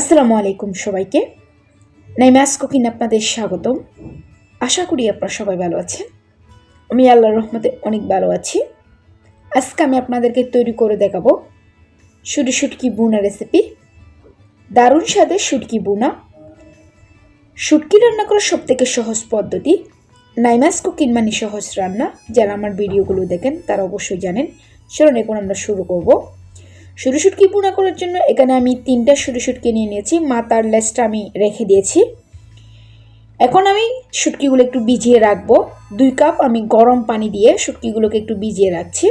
আসসালামু আলাইকুম সবাইকে। নাইমাস কুকিং আপনাদের স্বাগতম। আশা করি আপনারা সবাই ভালো আছেন। আমি আল্লাহর রহমতে অনেক ভালো আছি। আজকে আমি আপনাদেরকে তৈরি করে দেখাবো শুটকি শুটকি বুনা রেসিপি দারুণ স্বাদে শুটকি বুনা। শুটকি রান্না করার সব থেকে সহজ পদ্ধতি নাইমাস কুকিং মানে সহজ রান্না। যারা আমার ভিডিওগুলো দেখেন, তারা অবশ্যই জানেন। চলুন, এখন আমরা শুরু করব। শুরু শুটকি পোনা করার জন্য? এখানে আমি তিনটা শুরু শুটকি নিয়ে নিয়েছি। মাথার লেসটা আমি রেখে দিয়েছি। এখন আমি শুটকিগুলো একটু ভিজিয়ে রাখব। দুই কাপ আমি গরম পানি দিয়ে শুটকিগুলোকে একটু ভিজিয়ে রাখছি।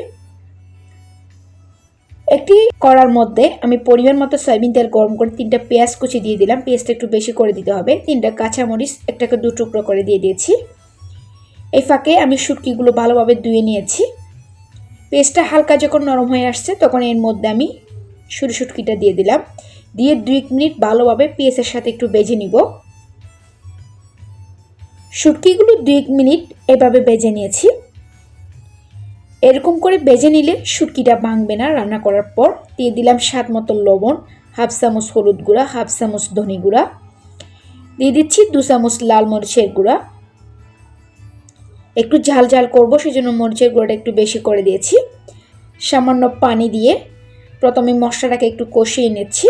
একটি কড়ার মধ্যে আমি পরিমাণ মতো সয়াবিন তেল, গরম করে তিনটা পেঁয়াজ কুচি দিয়ে দিলাম। পেঁয়াজটা একটু বেশি করে দিতে হবে। তিনটা কাঁচামরিচ একটাকে দু টুকরো করে দিয়ে দিয়েছি। এই ফাঁকে আমি শুটকিগুলো ভালোভাবে ধুয়ে নিয়েছি। পেস্টটা হালকা যখন নরম হয়ে আসছে, তখন এর মধ্যে আমি শুরু শুটকিটা দিয়ে দিলাম। দিয়ে দুই মিনিট ভালোভাবে পেঁয়াজের সাথে একটু বেজে নিব। শুটকিগুলো দুই মিনিট এভাবে বেজে নিয়েছি। এরকম করে বেজে নিলে শুটকিটা ভাঙবে না রান্না করার পর। দিয়ে দিলাম স্বাদ মতো লবণ, হাফ চামচ হলুদ গুঁড়া, হাফ চামচ ধনে গুঁড়া। দিয়ে দিচ্ছি দু চামচ লাল মরিচের গুঁড়া। একটু ঝাল ঝাল করব সেই জন্য মরিচের গুঁড়োটা একটু বেশি করে দিয়েছি। সামান্য পানি দিয়ে প্রথমে মশলাটাকে একটু কষিয়ে নিচ্ছি।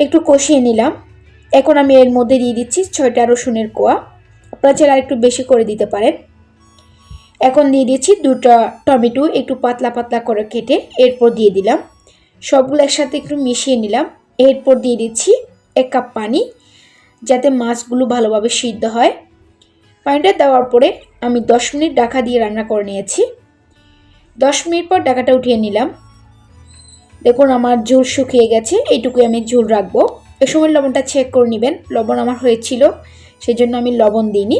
একটু কষিয়ে নিলাম। এখন আমি এর মধ্যে দিয়ে দিচ্ছি ছয়টা রসুনের কোয়া। আপনারা চাইলে একটু বেশি করে দিতে পারেন। এখন দিয়ে দিচ্ছি দুটো টমেটো, একটু পাতলা পাতলা করে কেটে এরপর দিয়ে দিলাম। সবগুলো একসাথে একটু মিশিয়ে নিলাম। এরপর দিয়ে দিচ্ছি এক কাপ পানি। যাতে মাছগুলো ভালোভাবে সিদ্ধ হয়। পানিটা দেওয়ার পরে আমি দশ মিনিট ডাকা দিয়ে রান্না করে নিয়েছি। দশ মিনিট পর ডাকাটা উঠিয়ে নিলাম। দেখুন আমার ঝোল শুকিয়ে গেছে, এইটুকুই আমি ঝোল রাখব। এ সময় লবণটা চেক করে নেবেন। লবণ আমার হয়েছিল সেই জন্য আমি লবণ দিইনি।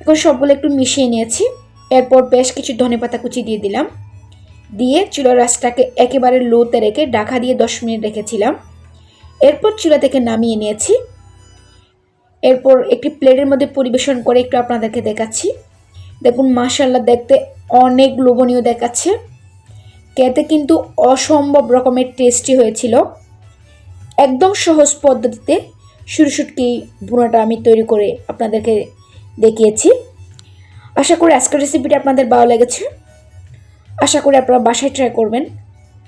এখন সবগুলো একটু মিশিয়ে নিয়েছি। এরপর বেশ কিছু ধনে পাতা কুচি দিয়ে দিলাম। দিয়ে চুলার রাসটাকে একেবারে লোতে রেখে ডাকা দিয়ে দশ মিনিট রেখেছিলাম। এরপর চুলা থেকে নামিয়ে নিয়েছি। এরপর একটি প্লেটের মধ্যে পরিবেশন করে একটু আপনাদেরকে দেখাচ্ছি। দেখুন মাশাল্লাহ দেখতে অনেক লোভনীয় দেখাচ্ছে। খেতে কিন্তু অসম্ভব রকমের টেস্টি হয়েছিল। একদম সহজ পদ্ধতিতে সুরসুটকি বুনাটা আমি তৈরি করে আপনাদেরকে দেখিয়েছি। আশা করি আজকের রেসিপিটা আপনাদের ভালো লেগেছে। আশা করি আপনারা বাসায় ট্রাই করবেন।